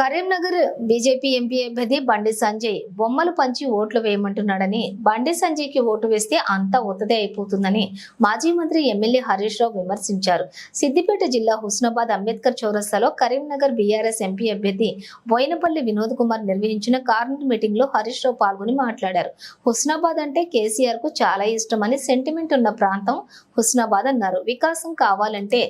Karimnagar BJP MP అభ్యర్థి బండి సంజయ్ బొమ్మలు పంచి ఓట్లు వేయమంటున్నాడని బండి సంజయ్కి ఓటు వేస్తే అంతా ఉత్తదే అయిపోతుందని మాజీ మంత్రి ఎమ్మెల్యే హరీష్ రావు విమర్శించారు. సిద్దిపేట జిల్లా హుస్నాబాద్ అంబేద్కర్ చౌరస్తాలో కరీంనగర్ బీఆర్ఎస్ ఎంపీ అభ్యర్థి బోయినపల్లి వినోద్ కుమార్ నిర్వహించిన కార్నర్ మీటింగ్లో హరీష్ రావు పాల్గొని మాట్లాడారు. హుస్నాబాద్ అంటే కేసీఆర్కు చాలా ఇష్టమని సెంటిమెంట్ ఉన్న ప్రాంతం హుస్నాబాద్ అన్నారు. వికాసం కావాలంటే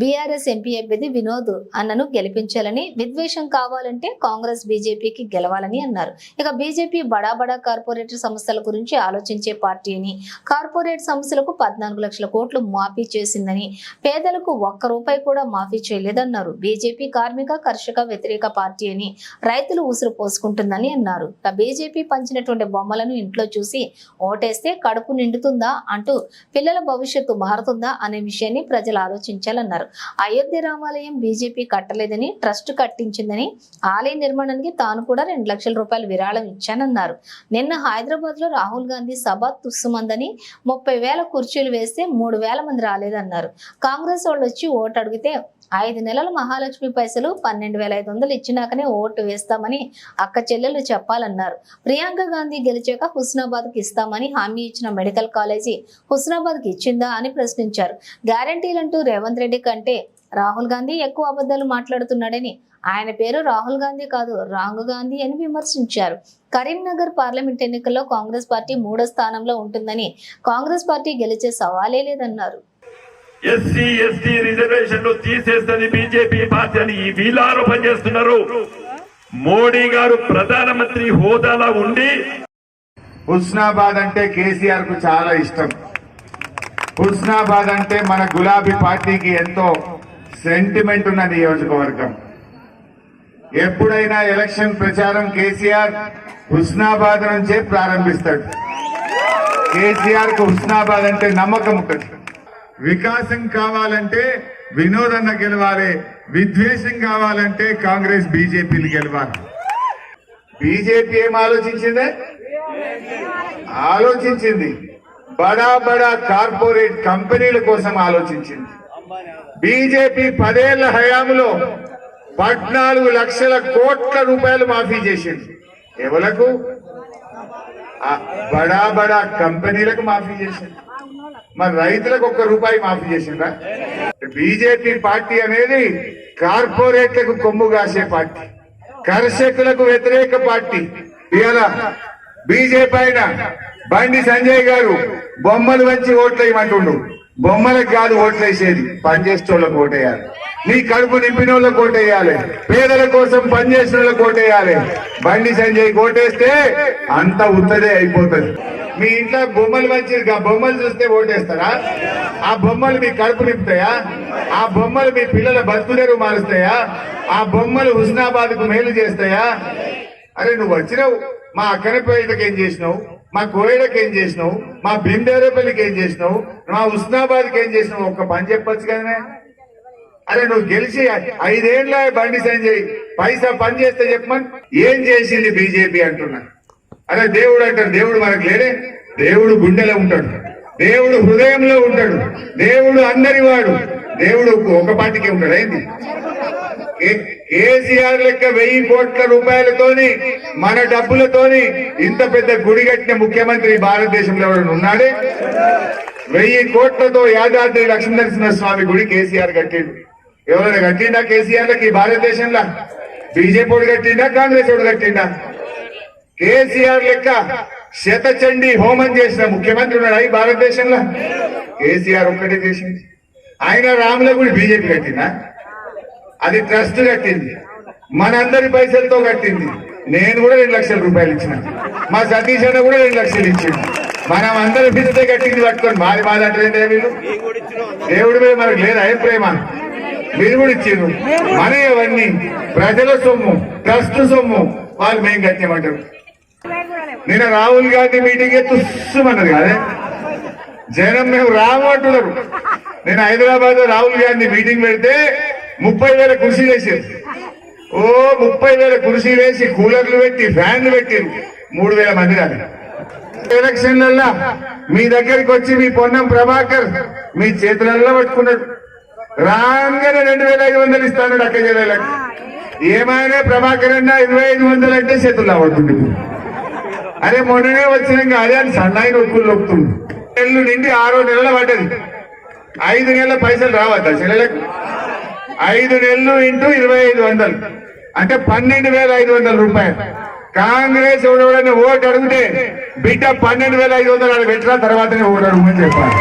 బీఆర్ఎస్ ఎంపీ అభ్యర్థి వినోద్ అన్నను గెలిపించాలని విద్వేషం కావాలంటే కాంగ్రెస్ బీజేపీకి గెలవాలని అన్నారు. ఇక బీజేపీ బడా బడా కార్పొరేటర్ సంస్థల గురించి ఆలోచించే పార్టీ అని కార్పొరేట్ సంస్థలకు పద్నాలుగు లక్షల కోట్లు మాఫీ చేసిందని పేదలకు ఒక్క రూపాయి కూడా మాఫీ చేయలేదన్నారు. బీజేపీ కార్మిక కర్షక వ్యతిరేక పార్టీ అని రైతులు ఉసురు పోసుకుంటుందని అన్నారు. ఇక బీజేపీ పంచినటువంటి బొమ్మలను ఇంట్లో చూసి ఓటేస్తే కడుపు నిండుతుందా అంటూ పిల్లల భవిష్యత్తు మారుతుందా అనే విషయాన్ని ప్రజలు ఆలోచించాలన్నారు. అయోధ్య రామాలయం బీజేపీ కట్టలేదని ట్రస్ట్ కట్టించిందని ఆలయ నిర్మాణానికి తాను కూడా రెండు లక్షల రూపాయలు విరాళం ఇచ్చానన్నారు. నిన్న హైదరాబాద్లో రాహుల్ గాంధీ సభ తుస్సుమందని ముప్పై వేల కుర్చీలు వేస్తే మూడు వేల మంది రాలేదన్నారు. కాంగ్రెస్ వాళ్ళు వచ్చి ఓటు అడిగితే ఐదు నెలల మహాలక్ష్మి పైసలు పన్నెండు వేల ఐదు వందలు ఇచ్చినాకనే ఓటు వేస్తామని అక్క చెల్లెలు చెప్పాలన్నారు. ప్రియాంక గాంధీ గెలిచాక హుస్నాబాద్కి ఇస్తామని హామీ ఇచ్చిన మెడికల్ కాలేజీ హుస్నాబాద్కి ఇచ్చిందా అని ప్రశ్నించారు. గ్యారంటీలంటూ రేవంత్ రెడ్డి కంటే రాహుల్ గాంధీ ఎక్కువ అబద్ధాలు మాట్లాడుతున్నాడని ఆయన పేరు రాహుల్ గాంధీ కాదు రాంగు గాంధీ అని విమర్శించారు. కరీంనగర్ పార్లమెంట్ ఎన్నికల్లో కాంగ్రెస్ పార్టీ మూడో స్థానంలో ఉంటుందని కాంగ్రెస్ పార్టీ గెలిచే సవాలే లేదన్నారు. ఎస్సీ ఎస్టీ రిజర్వేషన్లు తీసేస్తుంది బీజేపీ పార్టీ అని ఈ వీలాలు పనిచేస్తున్నారు మోడీ గారు ప్రధానమంత్రి హోదాలో ఉండి హుస్నాబాద్ అంటే కేసీఆర్కు చాలా ఇష్టం. హుస్నాబాద్ అంటే మన గులాబీ పార్టీకి ఎంతో సెంటిమెంట్ ఉన్న నియోజకవర్గం. ఎప్పుడైనా ఎలక్షన్ ప్రచారం కేసీఆర్ హుస్నాబాద్ నుంచే ప్రారంభిస్తాడు. కేసీఆర్కు హుస్నాబాద్ అంటే నమ్మకం ఉంటుంది. వికాసం కావాలంటే వినోదన్న గెలవాలి విద్వేషం కావాలంటే కాంగ్రెస్ బీజేపీలు గెలవాలి. బీజేపీ ఏం ఆలోచించిందే? ఆలోచించింది. బడా బడా కార్పొరేట్ కంపెనీల కోసం ఆలోచించింది. బీజేపీ పదేళ్ళ హయాంలో పద్నాలుగు లక్షల కోట్ల రూపాయలు మాఫీ చేసింది. ఎవలకు? బడా బడా కంపెనీలకు మాఫీ చేసింది. మరి రైతులకు ఒక్క రూపాయి మాఫీ చేసిందా? బీజేపీ పార్టీ అనేది కార్పొరేట్లకు కొమ్ము కాసే పార్టీ కర్షకులకు వ్యతిరేక పార్టీ. ఇవాళ బీజేపీ అయిన బండి సంజయ్ గారు బొమ్మలు వంచి ఓట్లేయమంటుండు బొమ్మలకు కాదు ఓట్లేసేది పనిచేసేటోళ్ళకి ఓటేయాలి నీ కడుపు నింపిన వాళ్ళకి ఓటేయాలి పేదల కోసం పనిచేసిన వాళ్ళకి ఓటేయాలి బండి సంజయ్ ఓటేస్తే అంత ఉత్తదే అయిపోతుంది. మీ ఇంట్లో బొమ్మలు మంచి ఆ బొమ్మలు చూస్తే ఓటేస్తారా? ఆ బొమ్మలు మీ కడుపు నింపుతాయా? ఆ బొమ్మలు మీ పిల్లల బతుకుదెరు మారుస్తాయా? ఆ బొమ్మలు హుస్నాబాద్కు మేలు చేస్తాయా? అరే నువ్వు వచ్చినావు. మా అక్కనపేటకి ఏం చేసినావు? మా కోయడకి ఏం చేసినావు? మా బిందేరేపల్లికి ఏం చేసినావు? మా హుస్నాబాద్కి ఏం చేసినావు? ఒక్క పని చెప్పొచ్చు కదనే? అరే నువ్వు గెలిచి ఐదేళ్ళ బండి సంజయ్ పైసా పని చేస్తే చెప్పమని? ఏం చేసింది బీజేపీ అంటున్నా? అరే దేవుడు అంటాడు దేవుడు మనకు లేడే? దేవుడు గుండెలో ఉంటాడు. దేవుడు హృదయంలో ఉంటాడు. దేవుడు అందరి వాడు. దేవుడు ఒక పాటికే ఉంటాడు ఏంది కేసీఆర్ లెక్క వెయ్యి కోట్ల రూపాయలతోని మన డబ్బులతోని ఇంత పెద్ద గుడి కట్టిన ముఖ్యమంత్రి భారతదేశంలో ఎవరైనా ఉన్నాడే? వెయ్యి కోట్లతో యాదాద్రి లక్ష్మీనరసింహ స్వామి గుడి కేసీఆర్ కట్టిండు. ఎవరైనా కట్టిండా కేసీఆర్ లకి ఈ భారతదేశంలో. బీజేపీ కట్టిండా? కాంగ్రెస్ కట్టిండా? కేసీఆర్ లెక్క శతచండి హోమం చేసిన ముఖ్యమంత్రి ఉన్నాడు ఈ భారతదేశంలో? కేసీఆర్ ఒక్కటే చేసింది. ఆయన రాముల గుడి బీజేపీ కట్టిందా? అది ట్రస్ట్ కట్టింది. మనందరి పైసలతో కట్టింది. నేను కూడా రెండు లక్షల రూపాయలు ఇచ్చిన. మా సతీష్ అన్న కూడా రెండు లక్షలు ఇచ్చింది మనం అందరి ఫిజితే కట్టింది పట్టుకొని మాది మాది అంటే వీళ్ళు? దేవుడి మీద మనకు లేదా ఏం ప్రేమ? మీరు కూడా ఇచ్చారు. మన అవన్నీ. ప్రజల సొమ్ము ట్రస్ట్ సొమ్ము. వాళ్ళు మేము కట్టామంటారు. నిన్న రాహుల్ గాంధీ మీటింగ్ తుస్సుమన్నది కాదే? జనం మేము రామంటున్నారు నేను హైదరాబాద్లో రాహుల్ గాంధీ మీటింగ్ పెడితే ముప్పై వేల కుర్చీలు వేసారు. ఓ ముప్పై వేల కుర్చీలు వేసి కూలర్లు పెట్టి ఫ్యాన్లు పెట్టారు. మూడు వేల మంది దాకా. ఎలక్షన్లల్లా మీ దగ్గరికి వచ్చి మీ పొన్నం ప్రభాకర్ మీ చేతులల్లో పట్టుకున్నాడు. రాగానే రెండు వేల ఐదు వందలు ఇస్తాడు అక్క జిల్లాలకు. ఏమైనా ప్రభాకర్ అన్న ఇరవై ఐదు వందలు అంటే చేతుల్లో పడుతుంది. అరే మొన్ననే వచ్చినాక అదే అని సన్నాయి నొక్కులు నొక్కుతుంది. నెలలు నిండి ఆరో నెలల పడ్డది. ఐదు నెలల పైసలు రావద్దా చెల్లెలకు? ఐదు నెలలు ఇంటూ ఇరవై ఐదు వందలు. అంటే పన్నెండు వేల ఐదు వందల రూపాయలు. కాంగ్రెస్ ఎవడెవడన్నా ఓటు అడిగితే బిడ్డ పన్నెండు వేల ఐదు వందలు ఆడ పెట్టిన తర్వాతనే ఓటు అడుగుమని చెప్పాలి.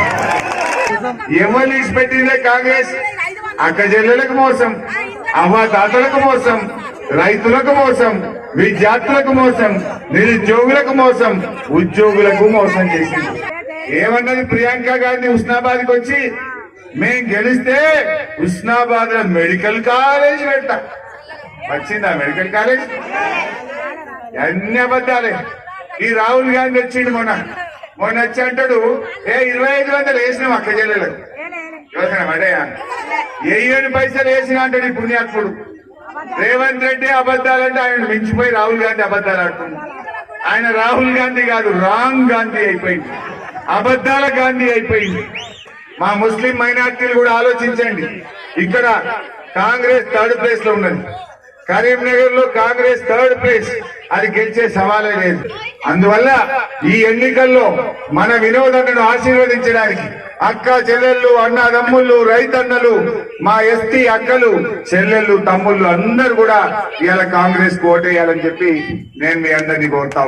ఎవరు ఇచ్చిపెట్టిందే కాంగ్రెస్? అక్క చెల్లెలకు మోసం అవ్వాతాతలకు మోసం రైతులకు మోసం విద్యార్థులకు మోసం నిరుద్యోగులకు మోసం ఉద్యోగులకు మోసం చేసింది. ఏమన్నది ప్రియాంక గాంధీ ఉస్నాబాద్కి వచ్చి? మేం గెలిస్తే ఉస్నాబాద్లో మెడికల్ కాలేజ్ పెడతా. వచ్చిందా మెడికల్ కాలేజ్? అన్ని అబద్ధాలే. ఈ రాహుల్ గాంధీ వచ్చిండు మొన్న. మొన్న వచ్చి అంటాడు ఏ ఇరవై ఐదు వందలు వేసినాం అక్క చెల్లెలకు యోచన అడయా ఏయని పైసలు వేసిన అంటాడు ఈ పుణ్యాత్ముడు. రేవంత్ రెడ్డి అబద్ధాలంటే ఆయన మించిపోయి రాహుల్ గాంధీ అబద్ధాలు ఆడుతుంది. ఆయన రాహుల్ గాంధీ కాదు రాంగ్ గాంధీ అయిపోయింది. అబద్ధాల గాంధీ అయిపోయింది. మా ముస్లిం మైనార్టీలు కూడా ఆలోచించండి. ఇక్కడ కాంగ్రెస్ థర్డ్ ప్లేస్లో ఉన్నది. కరీంనగర్లో కాంగ్రెస్ థర్డ్ ప్లేస్. అది గెలిచే సవాలే లేదు. అందువల్ల ఈ ఎన్నికల్లో మన వినోదన్నను ఆశీర్వదించడానికి అక్క చెల్లెళ్ళు అన్నదమ్ముళ్ళు రైతన్నలు మా ఎస్టీ అక్కలు చెల్లెళ్ళు తమ్ముళ్ళు అందరు కూడా ఇవాళ కాంగ్రెస్ ఓటేయాలని చెప్పి నేను మీ అందరినీ కోరుతా